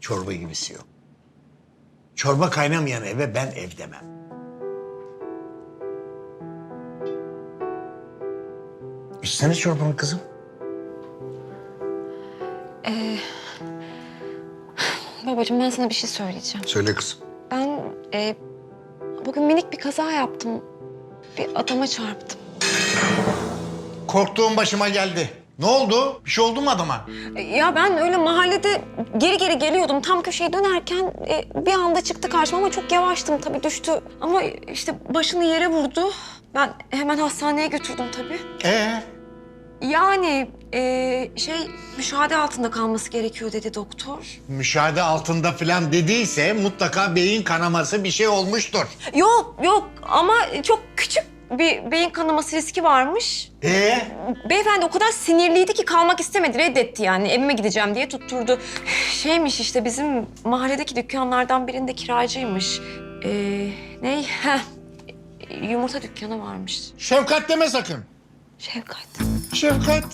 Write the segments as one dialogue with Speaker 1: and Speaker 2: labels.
Speaker 1: Çorba gibisi yok. Çorba kaynamayan eve ben ev demem. İçsene çorbanı kızım.
Speaker 2: Babacığım ben sana bir şey söyleyeceğim.
Speaker 1: Söyle kızım.
Speaker 2: Ben e, bugün minik bir kaza yaptım. Bir adama çarptım.
Speaker 1: Korktuğum başıma geldi. Ne oldu? Bir şey oldu mu adama?
Speaker 2: E, Ya ben öyle mahallede geri geri geliyordum. Tam köşeye dönerken e, bir anda çıktı karşıma ama çok yavaştım tabii düştü. Ama işte başını yere vurdu. Ben hemen hastaneye götürdüm tabii.
Speaker 1: Ee?
Speaker 2: Yani e, şey müşahede altında kalması gerekiyor dedi doktor.
Speaker 1: Müşahede altında falan dediyse mutlaka beyin kanaması bir şey olmuştur.
Speaker 2: Yok yok ama çok küçük bir beyin kanaması riski varmış.
Speaker 1: Ee?
Speaker 2: Beyefendi o kadar sinirliydi ki kalmak istemedi, reddetti yani. Evime gideceğim diye tutturdu. Şeymiş işte bizim mahalledeki dükkanlardan birinde kiracıymış. Ee, ne? Heh, yumurta dükkanı varmış.
Speaker 1: Şefkat deme sakın.
Speaker 2: Şevkat.
Speaker 1: Şefkat.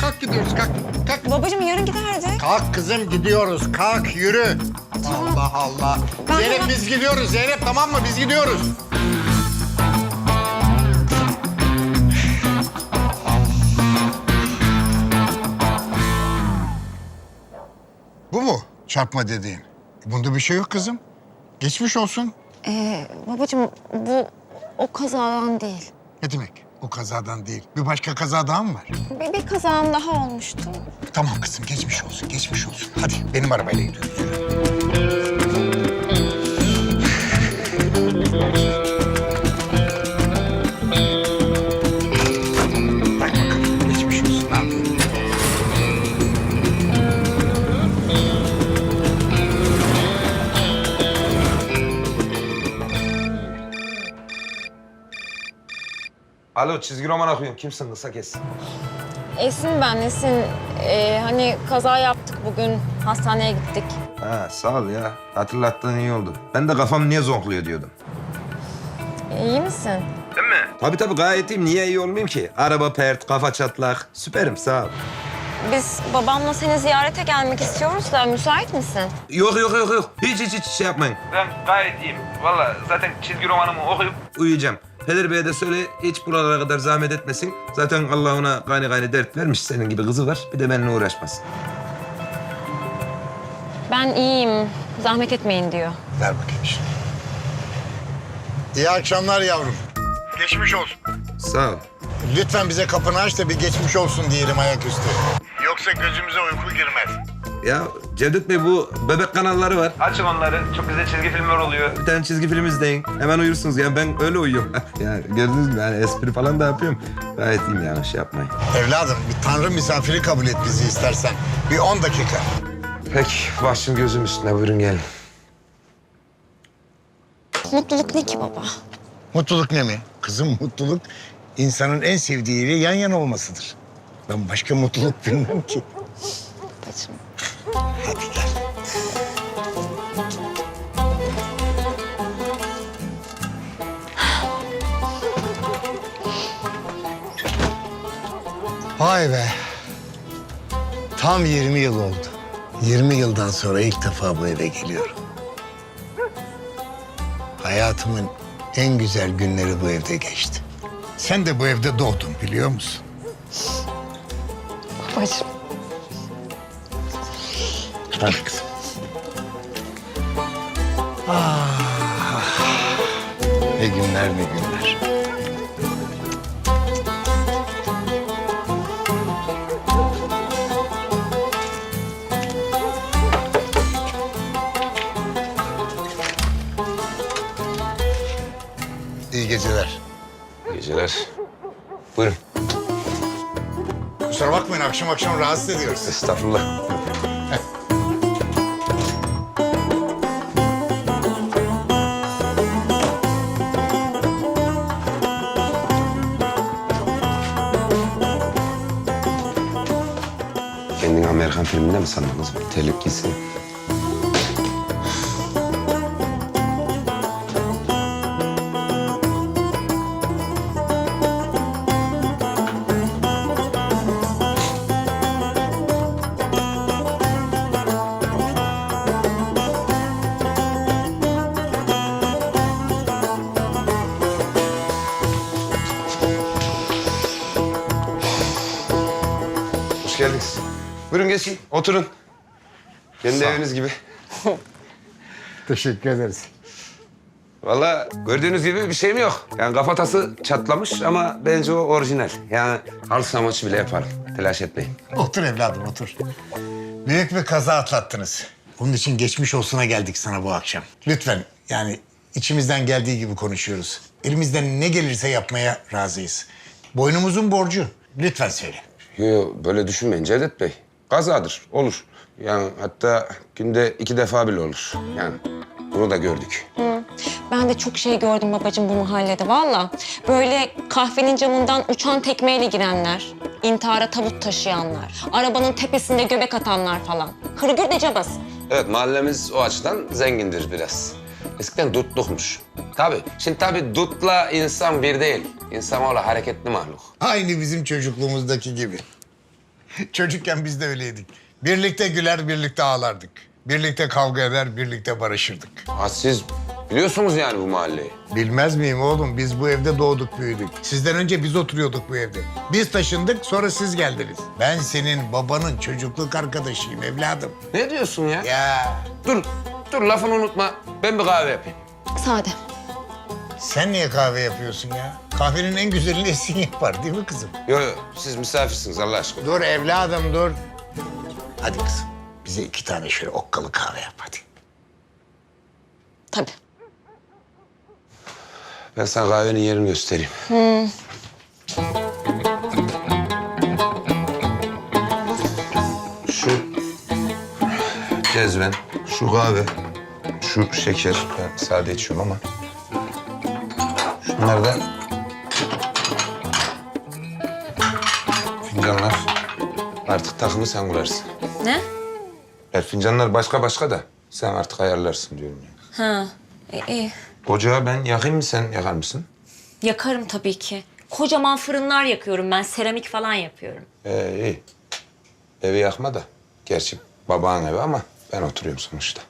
Speaker 1: Kalk gidiyoruz kalk. Kalk.
Speaker 2: Babacığım yarın giderdi.
Speaker 1: Kalk kızım gidiyoruz. Kalk yürü. Allah Allah.
Speaker 2: Ben
Speaker 1: Zeynep
Speaker 2: hemen-
Speaker 1: biz gidiyoruz. Zeynep tamam mı? Biz gidiyoruz. Bu mu çarpma dediğin? Bunda bir şey yok kızım. Geçmiş olsun.
Speaker 2: Ee, babacığım bu o kazadan değil.
Speaker 1: Ne demek? O kazadan değil. Bir başka kaza daha mı var?
Speaker 2: Bir, bir kazam daha olmuştu.
Speaker 1: Tamam kızım geçmiş olsun, geçmiş olsun. Hadi benim arabayla gidiyoruz. Yürü.
Speaker 3: Alo çizgi roman okuyorum. Kimsin kısa kes.
Speaker 2: Esin ben Esin. Ee, hani kaza yaptık bugün. Hastaneye gittik.
Speaker 3: Ha sağ ol ya. Hatırlattığın iyi oldu. Ben de kafam niye zonkluyor diyordum.
Speaker 2: İyi misin?
Speaker 3: Tabii tabii gayet iyiyim. Niye iyi olmayayım ki? Araba pert, kafa çatlak. Süperim sağ ol.
Speaker 2: Biz babamla seni ziyarete gelmek istiyoruz da müsait misin?
Speaker 3: Yok yok yok yok. Hiç hiç hiç şey yapmayın. Ben gayet iyiyim. Vallahi zaten çizgi romanımı okuyup uyuyacağım. Peder Bey'e de söyle hiç buralara kadar zahmet etmesin. Zaten Allah ona gani gani dert vermiş. Senin gibi kızı var. Bir de benimle uğraşmasın.
Speaker 2: Ben iyiyim. Zahmet etmeyin diyor.
Speaker 1: Ver bakayım şunu. İyi akşamlar yavrum. Geçmiş olsun.
Speaker 3: Sağ ol.
Speaker 1: Lütfen bize kapını aç da bir geçmiş olsun diyelim ayaküstü. Yoksa gözümüze uyku girmez.
Speaker 3: Ya Cevdet Bey bu bebek kanalları var. Açın onları. Çok güzel çizgi filmler oluyor. Bir tane çizgi film izleyin. Hemen uyursunuz. Yani ben öyle uyuyorum. yani gördünüz mü? Yani espri falan da yapıyorum. Gayet iyiyim yani şey yapmayın.
Speaker 1: Evladım bir tanrı misafiri kabul et bizi istersen. Bir 10 dakika.
Speaker 3: Peki başım gözüm üstüne buyurun gelin.
Speaker 2: Mutluluk ne ki baba?
Speaker 1: Mutluluk ne mi? Kızım mutluluk insanın en sevdiğiyle yan yana olmasıdır. Ben başka mutluluk bilmem ki.
Speaker 2: Babacığım.
Speaker 1: Hadi gel. Vay be. Tam 20 yıl oldu. 20 yıldan sonra ilk defa bu eve geliyorum. Hayatımın en güzel günleri bu evde geçti. Sen de bu evde doğdun biliyor musun?
Speaker 2: Babacığım.
Speaker 1: Hadi kızım. Ah, ne günler ne günler. Geceler.
Speaker 3: Buyurun.
Speaker 1: Kusura bakmayın akşam akşam rahatsız ediyoruz.
Speaker 3: Estağfurullah. Kendini Amerikan filminde mi sandınız bu geçin, oturun. Kendi eviniz gibi.
Speaker 1: Teşekkür ederiz.
Speaker 3: Vallahi gördüğünüz gibi bir şeyim yok. Yani kafatası çatlamış ama bence o orijinal. Yani halı maçı bile yaparım. Telaş etmeyin.
Speaker 1: Otur evladım otur. Büyük bir kaza atlattınız. Onun için geçmiş olsuna geldik sana bu akşam. Lütfen yani içimizden geldiği gibi konuşuyoruz. Elimizden ne gelirse yapmaya razıyız. Boynumuzun borcu. Lütfen söyle.
Speaker 3: Yo, yo, böyle düşünmeyin Cevdet Bey. Kazadır, olur. Yani hatta günde iki defa bile olur. Yani bunu da gördük.
Speaker 2: Ben de çok şey gördüm babacığım bu mahallede valla. Böyle kahvenin camından uçan tekmeyle girenler, intihara tabut taşıyanlar, arabanın tepesinde göbek atanlar falan. Hırgür de cabası.
Speaker 3: Evet, mahallemiz o açıdan zengindir biraz. Eskiden dutlukmuş. Tabii, şimdi tabii dutla insan bir değil. İnsanoğlu hareketli mahluk.
Speaker 1: Aynı bizim çocukluğumuzdaki gibi. Çocukken biz de öyleydik. Birlikte güler, birlikte ağlardık. Birlikte kavga eder, birlikte barışırdık.
Speaker 3: Ha, siz biliyorsunuz yani bu mahalleyi.
Speaker 1: Bilmez miyim oğlum? Biz bu evde doğduk, büyüdük. Sizden önce biz oturuyorduk bu evde. Biz taşındık, sonra siz geldiniz. Ben senin babanın çocukluk arkadaşıyım evladım.
Speaker 3: Ne diyorsun ya?
Speaker 1: Ya
Speaker 3: Dur, dur lafını unutma. Ben bir kahve yapayım.
Speaker 2: Sade.
Speaker 1: Sen niye kahve yapıyorsun ya? Kahvenin en güzelini Esin yapar değil mi kızım?
Speaker 3: Yok yok, siz misafirsiniz Allah aşkına.
Speaker 1: Dur evladım dur. Hadi kızım. Bize iki tane şöyle okkalı kahve yap hadi.
Speaker 2: Tabii.
Speaker 3: Ben sana kahvenin yerini göstereyim. Şu cezven, şu kahve, şu şeker. Ben sade içiyorum ama. Şunlar da fincanlar. Artık takımı sen kurarsın.
Speaker 2: Ne?
Speaker 3: Ya fincanlar başka başka da sen artık ayarlarsın diyorum ya.
Speaker 2: Ha, e, iyi.
Speaker 3: Ocağı ben yakayım mı sen yakar mısın?
Speaker 2: Yakarım tabii ki. Kocaman fırınlar yakıyorum ben. Seramik falan yapıyorum.
Speaker 3: Ee, iyi. Evi yakma da. Gerçi babanın evi ama ben oturuyorum sonuçta.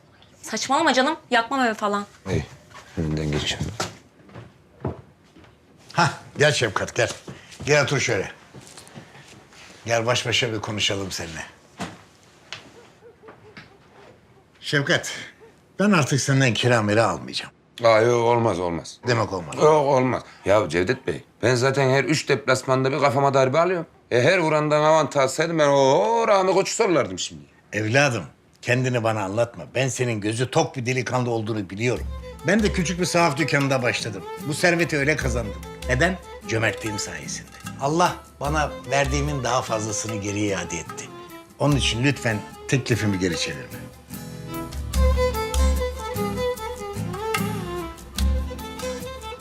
Speaker 2: Saçmalama canım. Yakmam evi falan.
Speaker 3: İyi. Önünden geçiyorum.
Speaker 1: Hah gel Şefkat gel. Gel otur şöyle. Gel baş başa bir konuşalım seninle. Şefkat, ben artık senden kira mira almayacağım.
Speaker 3: Aa, yok olmaz olmaz.
Speaker 1: Demek olmadı.
Speaker 3: Yok olmaz. Ya Cevdet Bey ben zaten her üç deplasmanda bir kafama darbe alıyorum. E, her vurandan avantaj alsaydım ben o Rami Koç'u sorulardım şimdi.
Speaker 1: Evladım, kendini bana anlatma. Ben senin gözü tok bir delikanlı olduğunu biliyorum. Ben de küçük bir sahaf dükkanında başladım. Bu serveti öyle kazandım. Neden? Cömertliğim sayesinde. Allah bana verdiğimin daha fazlasını geri iade etti. Onun için lütfen teklifimi geri çevirme.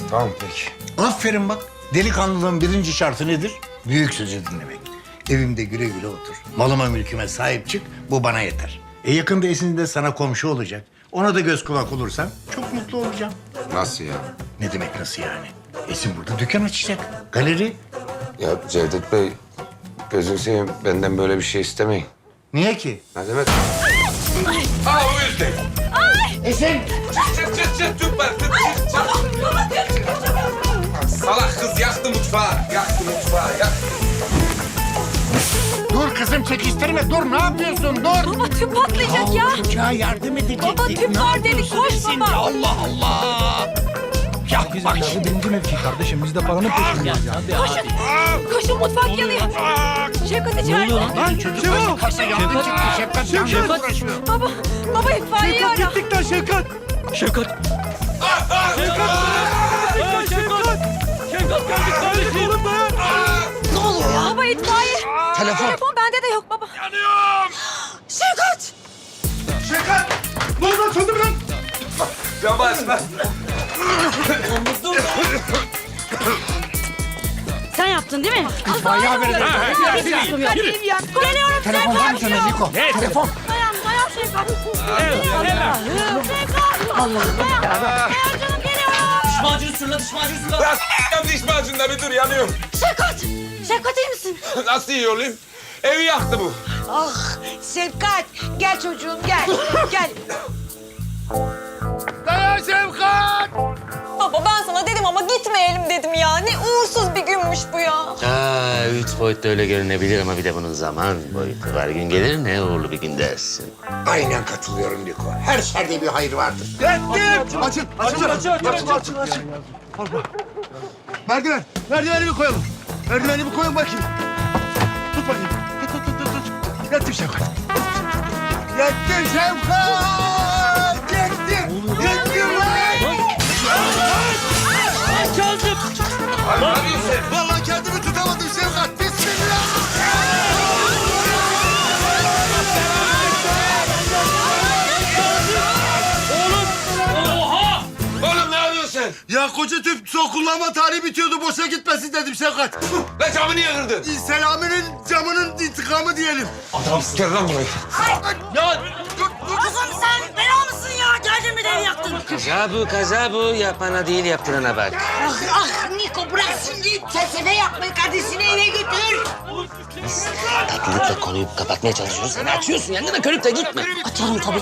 Speaker 3: Tamam peki.
Speaker 1: Aferin bak. Delikanlılığın birinci şartı nedir? Büyük sözü dinlemek. Evimde güle güle otur. Malıma mülküme sahip çık. Bu bana yeter. E yakında Esin de sana komşu olacak. Ona da göz kulak olursan çok mutlu olacağım.
Speaker 3: Nasıl ya?
Speaker 1: Ne demek nasıl yani? Esin burada dükkan açacak. Galeri.
Speaker 3: Ya Cevdet Bey gözünü seveyim benden böyle bir şey istemeyin.
Speaker 1: Niye ki?
Speaker 3: Ne demek? Aa o yüzden.
Speaker 1: Esin!
Speaker 3: Çıt çıt çıt tüp var. Tüp çıt çıt. Salak kız. Yaktı mutfağı.
Speaker 1: Kızım çekiştirme. Dur ne yapıyorsun? Dur.
Speaker 2: Baba tüp patlayacak ya.
Speaker 1: Çocuğa yardım edecektik.
Speaker 2: Baba tüp
Speaker 1: Ne
Speaker 2: var dedi.
Speaker 1: yapıyorsun
Speaker 2: Koş
Speaker 1: Esin?
Speaker 2: baba.
Speaker 1: Allah Allah. Ya bak
Speaker 4: Burası birinci mevki kardeşim. Biz de paranın peşindeyiz ya.
Speaker 2: Koşun mutfak yanıyor. Şevkat içeride.
Speaker 1: Lan çocuk başı kasa yandı çıktı. Şefkat yandı uğraşıyor.
Speaker 2: Baba, baba itfaiyeyi ara.
Speaker 4: Gittik lan Şevkat. Şevkat. Şevkat. Aa, Şevkat. Şevkat geldik kardeşim.
Speaker 2: Ne oluyor ya? Baba itfaiye.
Speaker 1: Telefon.
Speaker 2: Telefon bende de yok baba.
Speaker 4: Yanıyorum.
Speaker 2: Şevkat.
Speaker 4: Şevkat. Ne oldu lan? Söndü mü lan?
Speaker 3: Yavaş bas.
Speaker 5: Sen yaptın değil mi?
Speaker 1: İtfaiye haberi.
Speaker 5: Geliyorum
Speaker 1: Telefon var mı sana Niko? Telefon.
Speaker 5: Dayan dayan Şevkat. Geliyorum. Şevkat. Allah'ım. Dayan canım geliyorum.
Speaker 6: Macunu sürla, diş macunu sürla.
Speaker 3: Biraz s**tim diş macununda bir dur yanıyorum.
Speaker 5: Şevkat. Şevkat iyi misin?
Speaker 3: Nasıl iyi olayım? Evi yaktı bu.
Speaker 7: Ah Sevkat gel çocuğum gel gel.
Speaker 1: Dayan Şefkat.
Speaker 2: Baba baba ben sana dedim ama gitmeyelim dedim ya. Ne uğursuz bir günmüş bu ya.
Speaker 6: Ha, üç boyutta öyle görünebilir ama bir de bunun zaman boyutu var. Gün gelir ne uğurlu bir gün dersin.
Speaker 1: Aynen katılıyorum Niko. Her şerde bir hayır vardır.
Speaker 4: Açın, açın, açın, açın, açın, açın.
Speaker 8: Merdiven. Merdiveni bir koyalım. Bir koyun bakayım. Tut bakayım. Tut tut tut tut. Yettim Şevkat. Yettim Şevkat. Koca tüp son kullanma tarihi bitiyordu. Boşa gitmesin dedim Şevkat.
Speaker 3: Lan camı niye kırdın?
Speaker 8: Selaminin camının intikamı diyelim.
Speaker 3: Gel lan buraya.
Speaker 4: Ya
Speaker 5: Kızım sen bela mısın ya? Geldin mi evi yaktın?
Speaker 6: Kaza bu, kaza bu. Yapana değil, yaptırana bak.
Speaker 7: Ah ah Niko bırak şimdi felsefe yapmayı kardeşini eve götür.
Speaker 6: Tatlılıkla konuyu kapatmaya çalışıyoruz. Sen açıyorsun yangına körükle gitme.
Speaker 5: Açarım tabii.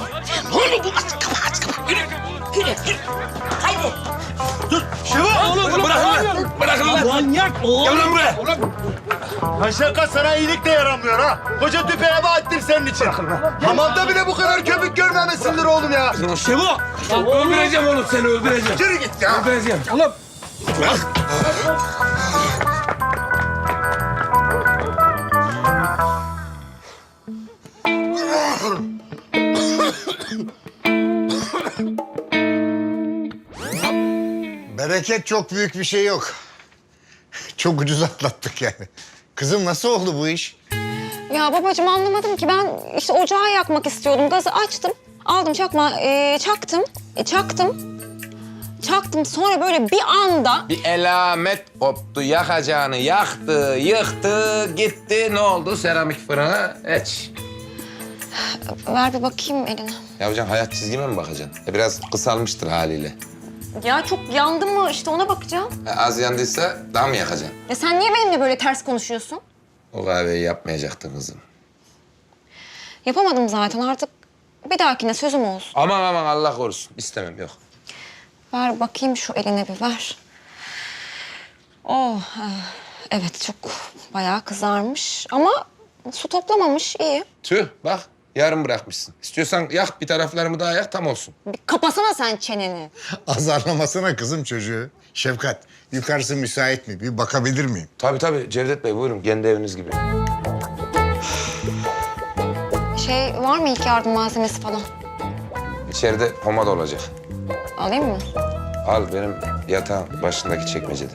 Speaker 6: Oğlum bu aç kapa, aç kapa. Yürü.
Speaker 7: Yürü yürü. Haydi.
Speaker 4: Oğlum
Speaker 3: Bırakın lan. Bırakın lan.
Speaker 4: Manyak oğlum.
Speaker 3: Gel lan buraya.
Speaker 8: Ha Şevkat sana iyilik de yaramıyor ha. Koca tüpe eve ettim senin için. Hamamda bile bu kadar köpük görmemesindir oğlum ya.
Speaker 4: Şevo.
Speaker 3: Öldüreceğim oğlum seni öldüreceğim.
Speaker 8: Yürü git ya.
Speaker 3: Öldüreceğim.
Speaker 4: Oğlum.
Speaker 1: Bereket çok büyük bir şey yok. Çok ucuz atlattık yani. Kızım nasıl oldu bu iş?
Speaker 2: Ya babacığım anlamadım ki ben işte ocağı yakmak istiyordum. Gazı açtım. Aldım çakma, e, çaktım, e, çaktım. Çaktım sonra böyle bir anda
Speaker 3: Bir elamet koptu. Yakacağını yaktı, yıktı, gitti. Ne oldu? Seramik fırına eç.
Speaker 2: ver bir bakayım eline.
Speaker 3: Ya hocam hayat çizgime mi bakacaksın? E, biraz kısalmıştır haliyle.
Speaker 2: Ya çok yandı mı işte ona bakacağım.
Speaker 3: E, az yandıysa daha mı yakacaksın?
Speaker 2: Ya sen niye benimle böyle ters konuşuyorsun?
Speaker 3: O kahveyi yapmayacaktın kızım.
Speaker 2: Yapamadım zaten artık bir dahakine sözüm olsun.
Speaker 3: Aman aman Allah korusun. İstemem yok.
Speaker 2: Ver bakayım şu eline bir ver. Oh, eh, evet çok bayağı kızarmış ama su toplamamış iyi.
Speaker 3: Tüh bak yarım bırakmışsın. İstiyorsan yak bir taraflarımı daha yak tam olsun.
Speaker 2: Bir kapasana sen çeneni.
Speaker 1: Azarlamasana kızım çocuğu. Şefkat, yukarısı müsait mi? Bir bakabilir miyim?
Speaker 3: Tabii tabii Cevdet Bey buyurun kendi eviniz gibi.
Speaker 2: Şey var mı ilk yardım malzemesi falan?
Speaker 3: İçeride pomada olacak.
Speaker 2: Alayım mı?
Speaker 3: Al benim yatağın başındaki çekmecede.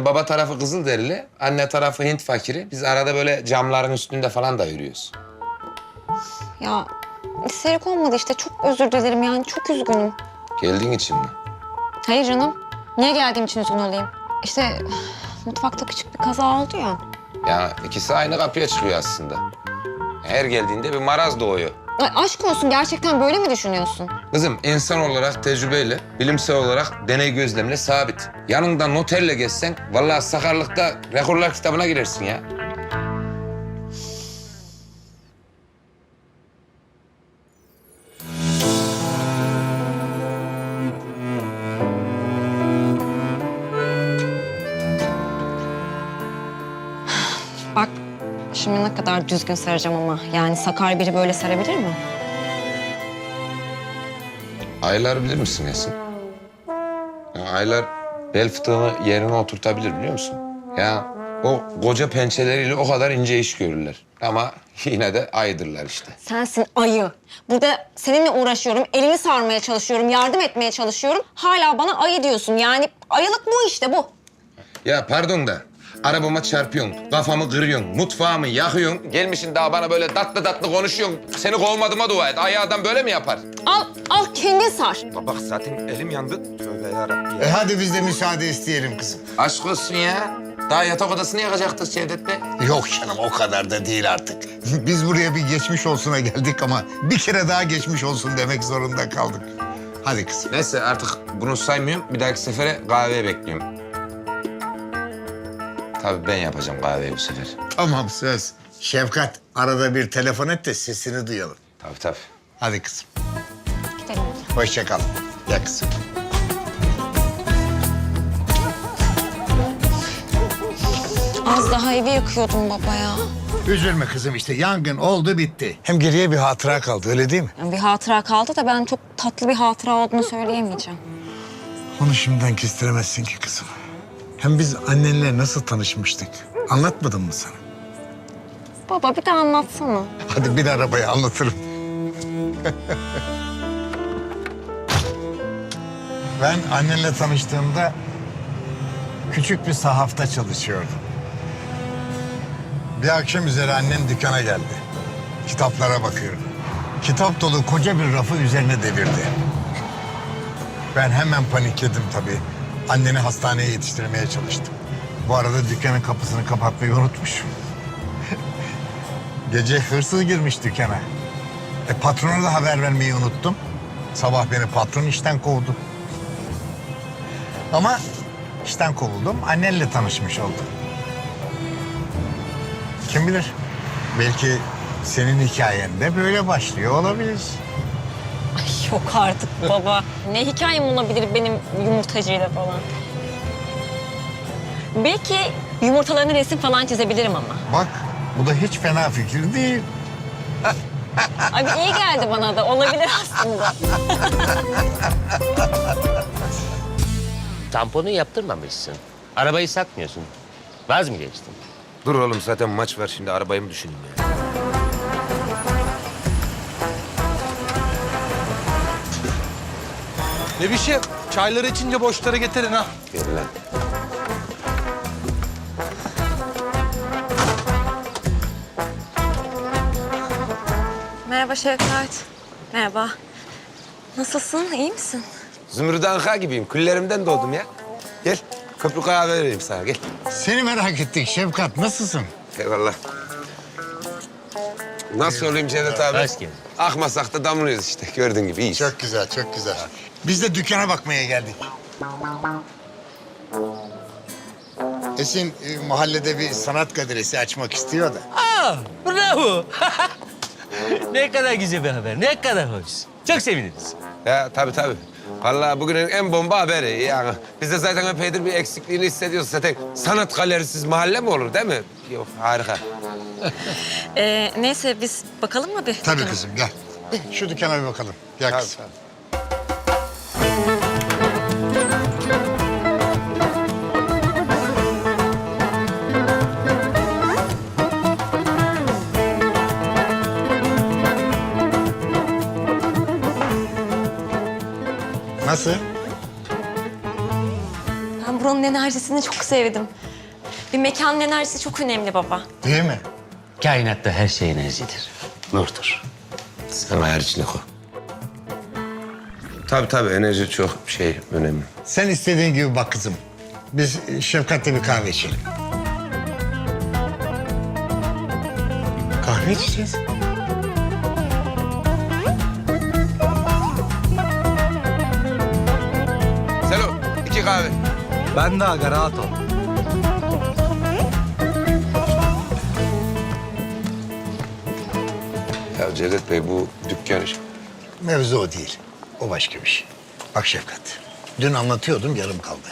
Speaker 3: Benim baba tarafı Kızılderili, anne tarafı Hint fakiri. Biz arada böyle camların üstünde falan da yürüyoruz.
Speaker 2: Ya isterik olmadı işte çok özür dilerim yani çok üzgünüm.
Speaker 3: Geldiğin için mi?
Speaker 2: Hayır canım. Niye geldiğim için üzgün olayım? İşte mutfakta küçük bir kaza oldu ya.
Speaker 3: Ya ikisi aynı kapıya çıkıyor aslında. Her geldiğinde bir maraz doğuyor.
Speaker 2: Ay, aşk olsun gerçekten böyle mi düşünüyorsun?
Speaker 3: Kızım insan olarak tecrübeyle, bilimsel olarak deney gözlemle sabit. Yanında noterle gezsen vallahi sakarlıkta rekorlar kitabına girersin ya.
Speaker 2: Şimdi ne kadar düzgün saracağım ama. Yani sakar biri böyle sarabilir mi?
Speaker 3: Aylar bilir misin Esin? Ya aylar bel fıtığını yerine oturtabilir biliyor musun? Ya o koca pençeleriyle o kadar ince iş görürler. Ama yine de aydırlar işte.
Speaker 2: Sensin ayı. Burada seninle uğraşıyorum, elini sarmaya çalışıyorum, yardım etmeye çalışıyorum. Hala bana ayı diyorsun. Yani ayılık bu işte bu.
Speaker 3: Ya pardon da arabama çarpıyorsun, kafamı kırıyorsun, mutfağımı yakıyorsun. Gelmişsin daha bana böyle tatlı tatlı konuşuyorsun. Seni kovmadığıma dua et. Ayı adam böyle mi yapar?
Speaker 2: Al, al kendin sar.
Speaker 3: Bak zaten elim yandı. Tövbe yarabbim
Speaker 1: E hadi biz de müsaade isteyelim kızım.
Speaker 3: Aşk olsun ya. Daha yatak odasını yakacaktık Cevdet Bey.
Speaker 1: Yok canım o kadar da değil artık. Biz buraya bir geçmiş olsuna geldik ama bir kere daha geçmiş olsun demek zorunda kaldık. Hadi kızım.
Speaker 3: Neyse artık bunu saymıyorum. Bir dahaki sefere kahveye bekliyorum. Tabii ben yapacağım kahveyi bu sefer.
Speaker 1: Tamam söz. Şefkat arada bir telefon et de sesini duyalım.
Speaker 3: Tabii tabii.
Speaker 1: Hadi kızım.
Speaker 2: Gidelim.
Speaker 1: Hoşça kal. Ya kızım.
Speaker 2: Az daha evi yakıyordum baba ya.
Speaker 1: Üzülme kızım işte yangın oldu bitti. Hem geriye bir hatıra kaldı öyle değil mi?
Speaker 2: Yani bir hatıra kaldı da ben çok tatlı bir hatıra olduğunu söyleyemeyeceğim.
Speaker 1: Onu şimdiden kestiremezsin ki kızım. Hem biz annenle nasıl tanışmıştık? Anlatmadım mı sana?
Speaker 2: Baba bir daha anlatsana.
Speaker 1: Hadi bin arabaya anlatırım. ben annenle tanıştığımda küçük bir sahafta çalışıyordum. Bir akşam üzeri annem dükkana geldi. Kitaplara bakıyor. Kitap dolu koca bir rafı üzerine devirdi. Ben hemen panikledim tabii. Anneni hastaneye yetiştirmeye çalıştım. Bu arada dükkanın kapısını kapatmayı unutmuşum. Gece hırsız girmiş dükkana. E, patrona da haber vermeyi unuttum. Sabah beni patron işten kovdu. Ama işten kovuldum, annenle tanışmış oldum. Kim bilir? Belki senin hikayen de böyle başlıyor olabilir.
Speaker 2: Yok artık baba. ne hikayem olabilir benim yumurtacıyla falan. Belki yumurtalarını resim falan çizebilirim ama.
Speaker 1: Bak, bu da hiç fena fikir değil.
Speaker 2: Ay bir iyi geldi bana da. Olabilir aslında.
Speaker 6: Tamponu yaptırmamışsın. Arabayı satmıyorsun. Vaz mı geçtin?
Speaker 3: Dur oğlum zaten maç var şimdi arabayı mı düşüneyim ya?
Speaker 8: Ne bir şey? Çayları içince boşları getirin ha.
Speaker 3: Gel lan.
Speaker 2: Merhaba Şevkat. Merhaba. Nasılsın? İyi misin?
Speaker 3: Zümrüt Anka gibiyim. Küllerimden doğdum ya. Gel köprü kahve vereyim sana gel.
Speaker 1: Seni merak ettik Şefkat, nasılsın?
Speaker 3: Eyvallah. Nasıl olayım Cevdet abi?
Speaker 6: Hoş geldin.
Speaker 3: Akmasak da damlıyoruz işte. Gördüğün gibi iyiyiz.
Speaker 1: Çok güzel, çok güzel. Biz de dükkana bakmaya geldik. Esin e, mahallede bir sanat galerisi açmak istiyor da.
Speaker 6: Aa, bravo. ne kadar güzel bir haber. Ne kadar hoş. Çok seviniriz.
Speaker 3: Ya tabii tabii. Vallahi bugünün en bomba haberi yani. Biz de zaten epeydir bir eksikliğini hissediyoruz zaten. Sanat galerisiz mahalle mi olur değil mi? Yok harika.
Speaker 2: Ee, neyse biz bakalım mı bir?
Speaker 1: Tabii kızım gel. Şu dükkana bir bakalım. Gel
Speaker 3: Tabii,
Speaker 1: kızım. Nasıl?
Speaker 2: Ben buranın enerjisini çok sevdim. Bir mekanın enerjisi çok önemli baba.
Speaker 1: Değil mi?
Speaker 6: Kainatta her şey enerjidir. Nurdur.
Speaker 3: Sen ayar içine koy. Tabii tabii enerji çok şey önemli.
Speaker 1: Sen istediğin gibi bak kızım. Biz Şefkat'le bir kahve içelim. Kahve içeceğiz.
Speaker 8: Ben de aga rahat ol.
Speaker 3: Ya Cevdet Bey bu dükkan iş.
Speaker 1: Mevzu o değil. O başka bir şey. Bak Şefkat. Dün anlatıyordum yarım kaldı.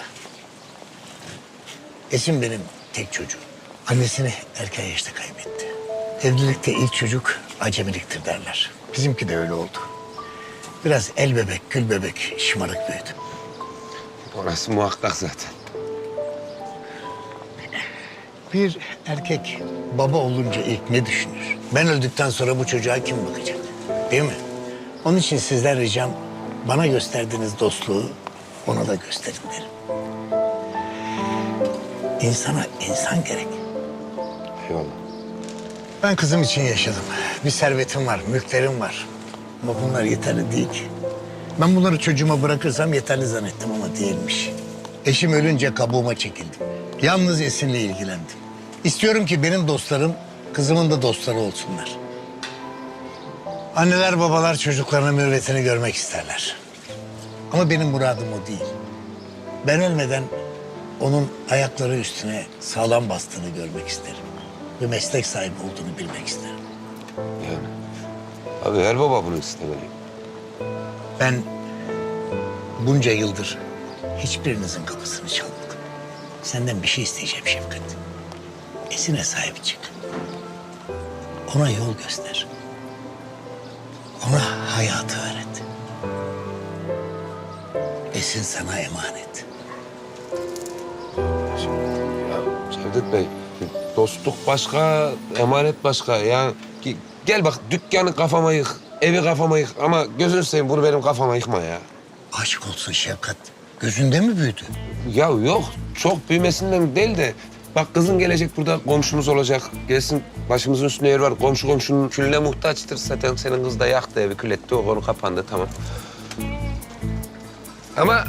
Speaker 1: Esin benim tek çocuğum. Annesini erken yaşta kaybetti. Evlilikte ilk çocuk acemiliktir derler. Bizimki de öyle oldu. Biraz el bebek, gül bebek, şımarık büyüdü.
Speaker 3: Orası muhakkak zaten.
Speaker 1: Bir erkek baba olunca ilk ne düşünür? Ben öldükten sonra bu çocuğa kim bakacak? Değil mi? Onun için sizden ricam bana gösterdiğiniz dostluğu ona da gösterin derim. İnsana insan gerek.
Speaker 3: Eyvallah.
Speaker 1: Ben kızım için yaşadım. Bir servetim var, mülklerim var. Ama bunlar yeterli değil ki. Ben bunları çocuğuma bırakırsam yeterli zannettim ama değilmiş. Eşim ölünce kabuğuma çekildim. Yalnız Esin'le ilgilendim. İstiyorum ki benim dostlarım kızımın da dostları olsunlar. Anneler babalar çocuklarının mürvetini görmek isterler. Ama benim muradım o değil. Ben ölmeden onun ayakları üstüne sağlam bastığını görmek isterim. Ve meslek sahibi olduğunu bilmek isterim.
Speaker 3: Yani. Abi her baba bunu istemeli.
Speaker 1: Ben bunca yıldır hiçbirinizin kapısını çalmadım. Senden bir şey isteyeceğim Şefkat. Esine sahip çık. Ona yol göster. Ona hayatı öğret. Esin sana emanet.
Speaker 3: Ya Bey, dostluk başka, emanet başka. Ya ki- gel bak dükkanı kafama yık, evi kafama yık ama gözünü seveyim bunu benim kafama yıkma ya.
Speaker 1: Aşk olsun Şefkat. Gözünde mi büyüdü?
Speaker 3: Ya yok, çok büyümesinden değil de bak kızın gelecek burada komşumuz olacak. Gelsin başımızın üstünde yer var. Komşu komşunun külüne muhtaçtır. Zaten senin kız da yaktı evi, kül etti. O konu kapandı tamam. Ama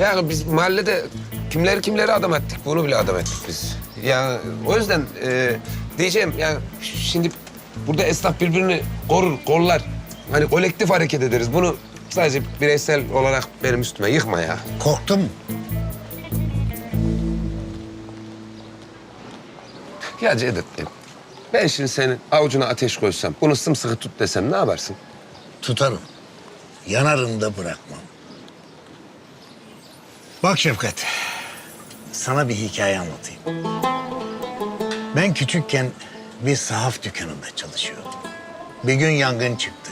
Speaker 3: ya biz mahallede kimleri kimleri adam ettik bunu bile adam ettik biz. Ya o yüzden e, diyeceğim ya şimdi burada esnaf birbirini korur, kollar. Hani kolektif hareket ederiz. Bunu sadece bireysel olarak benim üstüme yıkma ya.
Speaker 1: Korktun mu?
Speaker 3: Ya Cevdet Bey, ben şimdi senin avucuna ateş koysam, bunu sımsıkı tut desem ne yaparsın?
Speaker 1: Tutarım. Yanarım da bırakmam. Bak Şefkat, sana bir hikaye anlatayım. Ben küçükken bir sahaf dükkanında çalışıyordum. Bir gün yangın çıktı.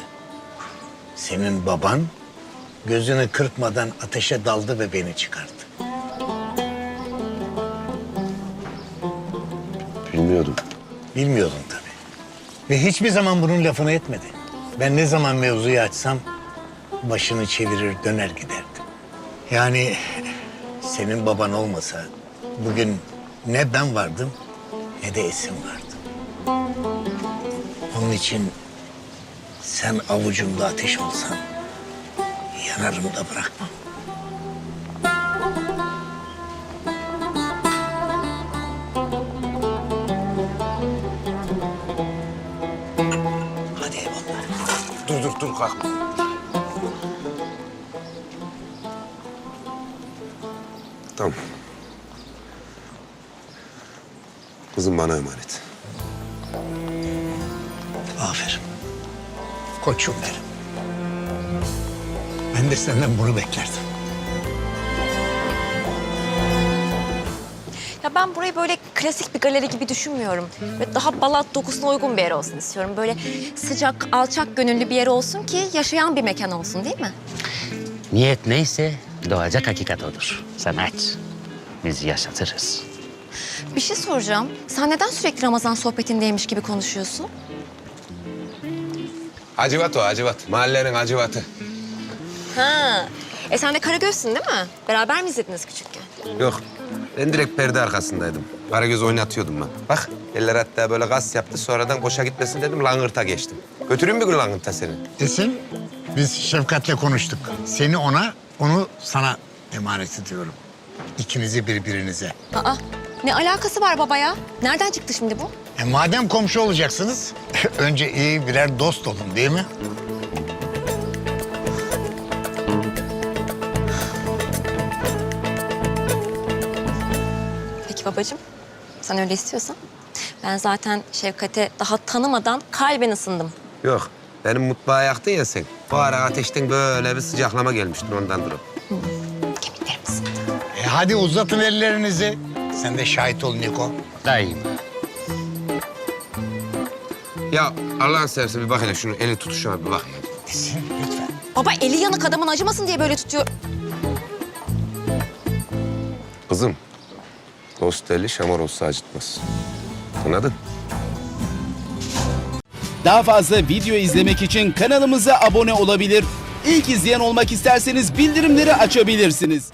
Speaker 1: Senin baban gözünü kırpmadan ateşe daldı ve beni çıkardı.
Speaker 3: Bilmiyordum.
Speaker 1: Bilmiyordum tabii. Ve hiçbir zaman bunun lafını etmedi. Ben ne zaman mevzuyu açsam başını çevirir döner giderdi. Yani senin baban olmasa bugün ne ben vardım ne de Esin vardı. Onun için sen avucumda ateş olsan yanarım da bırakmam. Hadi eyvallah.
Speaker 3: Dur dur dur kalkma. Tamam. Kızım bana emanet.
Speaker 1: Koçum benim. Ben de senden bunu beklerdim.
Speaker 2: Ya ben burayı böyle klasik bir galeri gibi düşünmüyorum. Ve daha balat dokusuna uygun bir yer olsun istiyorum. Böyle sıcak, alçak gönüllü bir yer olsun ki yaşayan bir mekan olsun değil mi?
Speaker 6: Niyet neyse doğacak hakikat odur. Sanat. Biz yaşatırız.
Speaker 2: Bir şey soracağım. Sen neden sürekli Ramazan sohbetindeymiş gibi konuşuyorsun?
Speaker 3: Acıvat o acıvat. Mahallenin acıvatı.
Speaker 2: Ha. E sen de Karagöz'sün değil mi? Beraber mi izlediniz küçükken?
Speaker 3: Yok. Ben direkt perde arkasındaydım. Karagöz oynatıyordum ben. Bak eller hatta böyle gaz yaptı. Sonradan koşa gitmesin dedim langırta geçtim. Götüreyim bir gün langırta seni.
Speaker 1: Esin, biz Şefkat'le konuştuk. Seni ona, onu sana emanet ediyorum. İkinizi birbirinize.
Speaker 2: Aa, ne alakası var baba ya? Nereden çıktı şimdi bu?
Speaker 1: E madem komşu olacaksınız, önce iyi birer dost olun değil mi?
Speaker 2: Peki babacığım, sen öyle istiyorsan. Ben zaten Şevkat'e daha tanımadan kalben ısındım.
Speaker 3: Yok. Benim mutfağı yaktın ya sen. O ara ateşten böyle bir sıcaklama gelmiştir ondan durup.
Speaker 2: Kemiklerim ısındı.
Speaker 1: E hadi uzatın ellerinizi. Sen de şahit ol Niko.
Speaker 6: Daima.
Speaker 3: Ya Allah'ın seversen bir bak hele şunu eli tutuşuna bir bak ya.
Speaker 2: Baba eli yanık adamın acımasın diye böyle tutuyor.
Speaker 3: Kızım, dost eli şamar olsa acıtmaz. Anladın?
Speaker 9: Daha fazla video izlemek için kanalımıza abone olabilir. İlk izleyen olmak isterseniz bildirimleri açabilirsiniz.